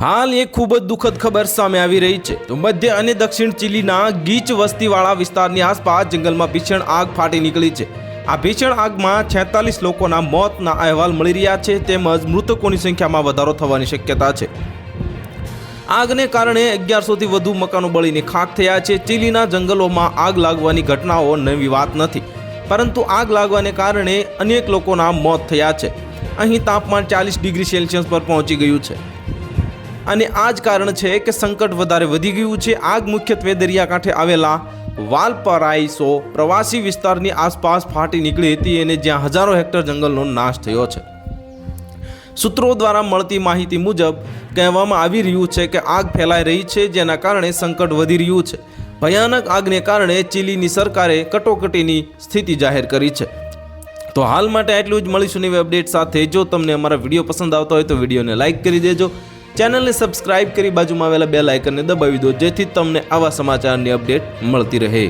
હાલ એક ખૂબ જ દુઃખદ ખબર સામે આવી રહી છે. તો મધ્ય અને દક્ષિણ ચીલીના ગીચ વસ્તીવાળા વિસ્તારની આસપાસ જંગલમાં ભીષણ આગ ફાટી નીકળી છે. આ ભીષણ આગમાં છેતાલીસ લોકોના મોતના અહેવાલ મળી રહ્યા છે તેમજ મૃતકોની સંખ્યામાં વધારો થવાની શક્યતા છે. આગને કારણે અગિયારસોથી વધુ મકાનો બળીને ખાખ થયા છે. ચીલીના જંગલોમાં આગ લાગવાની ઘટનાઓ નવી વાત નથી. પરંતુ આગ લાગવાને કારણે અનેક લોકોના મોત થયા છે. અહીં તાપમાન ચાલીસ ડિગ્રી સેલ્સિયસ પર પહોંચી ગયું છે. અને આ જ કારણ છે કે સંકટ વધારે વધી ગયું છે. આગ મુખ્યત્વે દરિયાકાંઠે આવેલા વાલપરાઈસો પ્રવાસી વિસ્તારની આસપાસ ફાટી નીકળી હતી અને જ્યાં હજારો હેક્ટર જંગલનો નાશ થયો છે. સૂત્રો દ્વારા મળતી માહિતી મુજબ કહેવામાં આવી રહ્યું છે કે આગ ફેલાઈ રહી છે, જેના કારણે સંકટ વધી રહ્યું છે. ભયાનક આગને કારણે ચીલીની સરકારે કટોકટીની સ્થિતિ જાહેર કરી છે. તો હાલ માટે આટલું જ. મળીશું નવી અપડેટ સાથે. જો તમને અમારા વીડિયો પસંદ આવતો હોય તો વિડીયોને લાઇક કરી દેજો. ચેનલને સબસ્ક્રાઇબ કરી બાજુમાં આવેલા બે લાઇકનને દબાવી દો જેથી તમને આવા સમાચારની અપડેટ મળતી રહે.